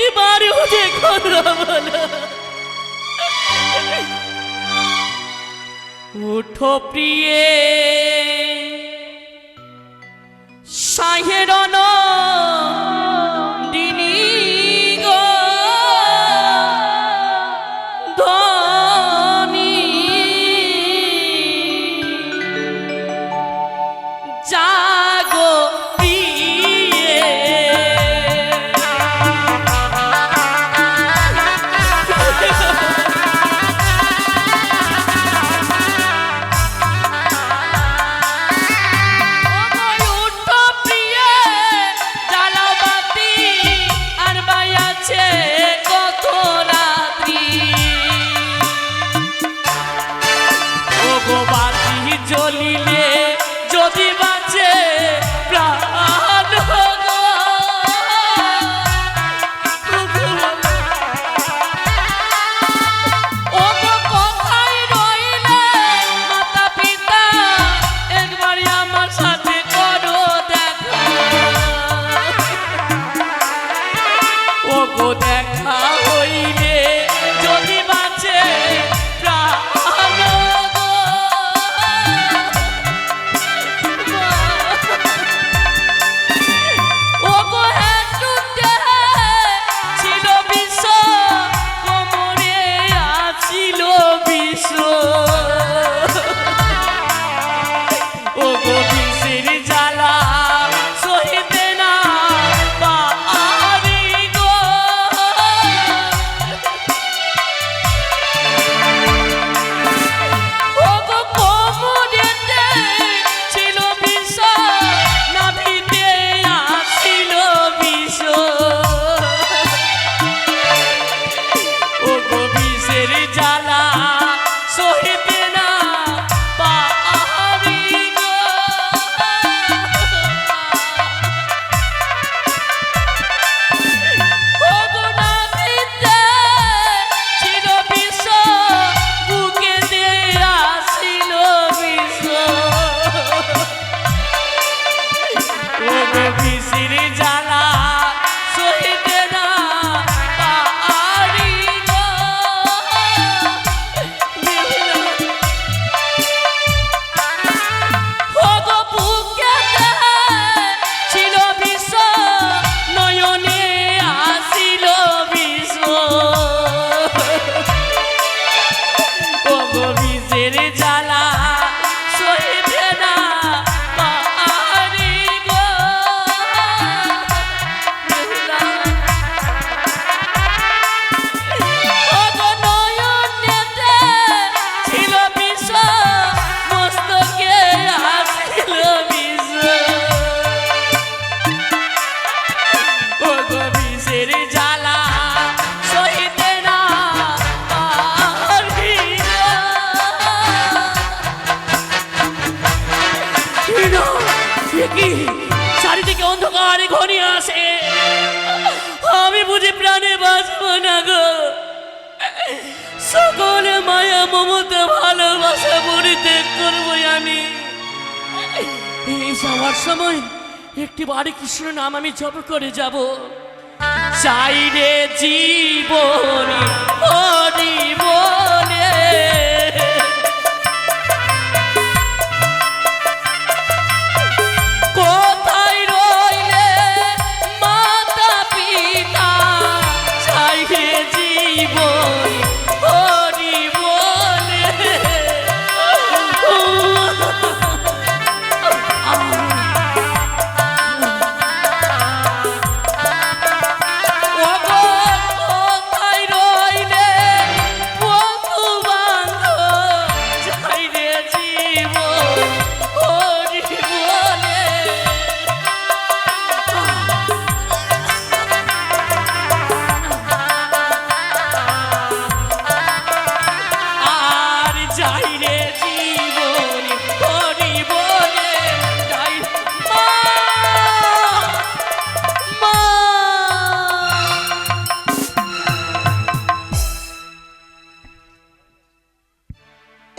একটি বাড়িও দেখো উঠো প্রিয়ে। সাহেরনো এত ভালোবাসা পরিত্যাগ করব আমি। এই যাওয়ার সময় একটি বাড়ি কৃষ্ণ নাম আমি জব করে যাব। চাই রে জীবন Oh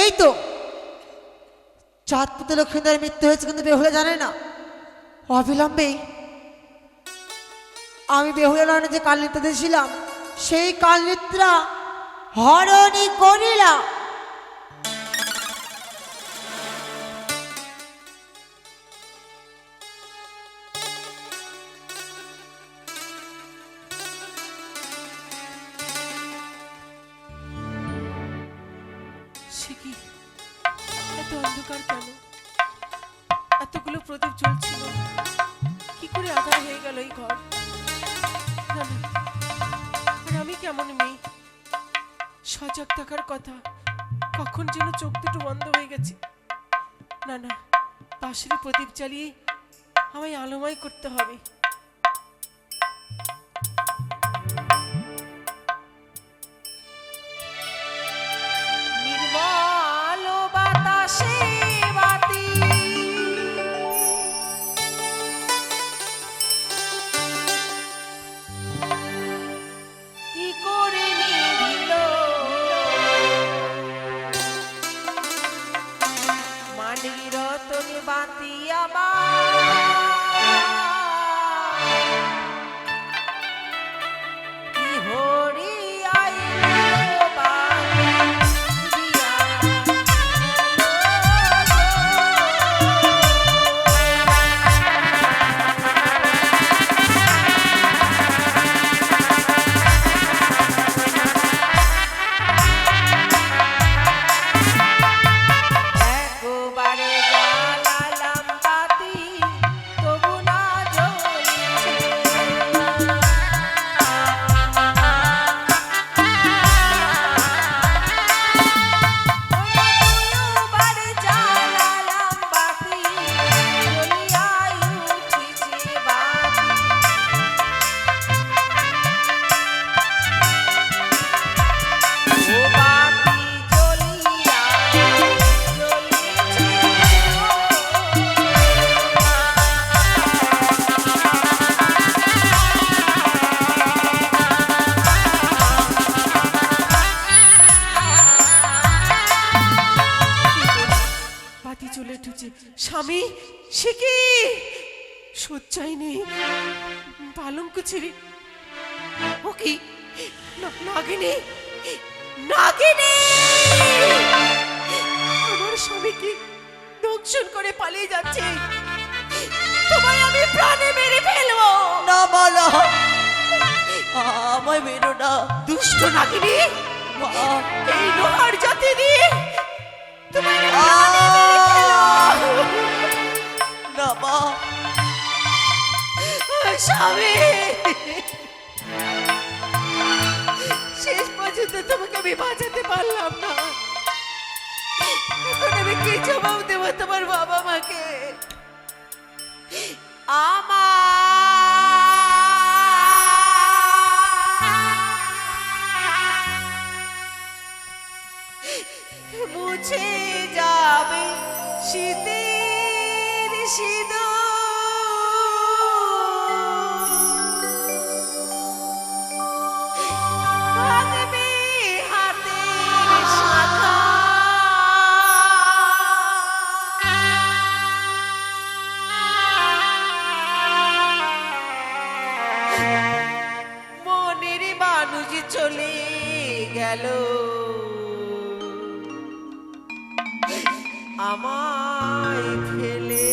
এই তো। চাঁদপুতে লক্ষ্মীদার মৃত্যু হয়েছে কিন্তু বেহুলা জানে না। অবিলম্বেই আমি বেহুলা নয়নে যে কাল দিয়েছিলাম সেই কালনিত্রা হরণী করিলাম। অন্ধকার কেন? এতগুলো প্রদীপ জ্বলছিল। কি করে আধার হয়ে গেল এই ঘর? আর আমি কেমন মেয়ে? সজাগ থাকার কথা। কখন যেন চোখ দুটো বন্ধ হয়ে গেছে। না না পাশের প্রদীপ জ্বালিয়ে আমায় আলোময় করতে হবে। বাতি চলে উঠেছে স্বামী সে কি? সজ্জাই নেই। পালঙ্ক ছেড়ে ও কি নাগিনী নাগিনী! আমার স্বামীকে দংশন করে পালিয়ে যাচ্ছে। তোমায় আমি প্রাণে মেরে ফেলব। না বলো। আমায় মেরো না। দুষ্ট নাগিনী এই লোহার জাতি দিয়ে তোমায় মা স্বামী। শেষ পর্যন্ত তোমাকে আমি বাঁচাতে পারলাম না। এখন আমি কি জবাব দেবো তোমার বাবা মাকে আমার আমায় ফেলে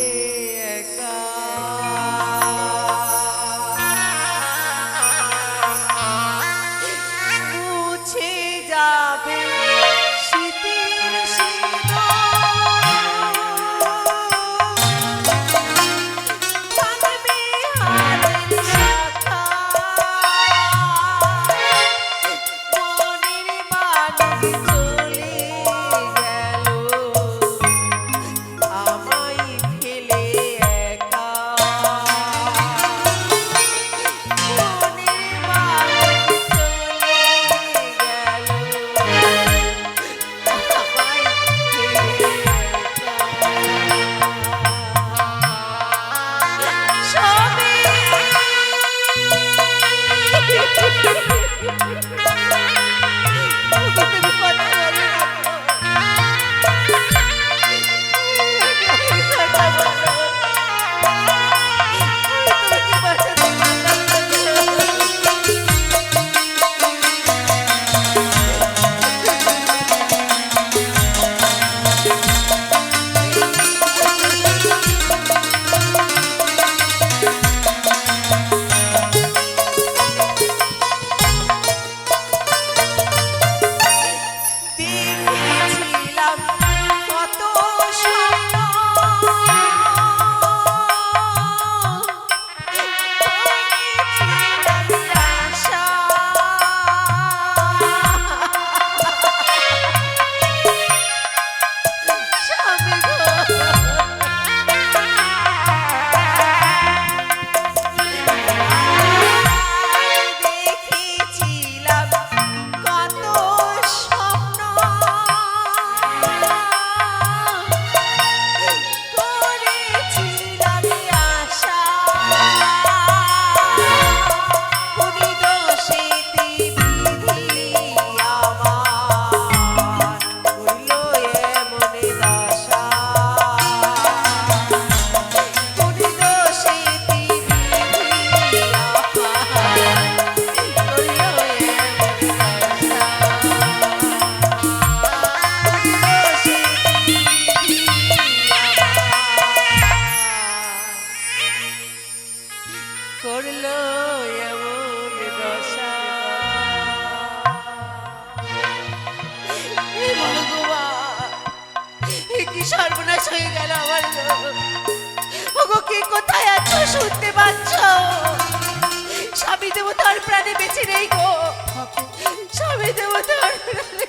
করল এমন দশা। কি সর্বনাশ হয়ে গেল আমার ওগো, কে কোথায় আছো শুনতে পাচ্ছ? স্বামী দেবতার প্রাণে বেঁচে নেই গো। স্বামী দেবতার প্রাণে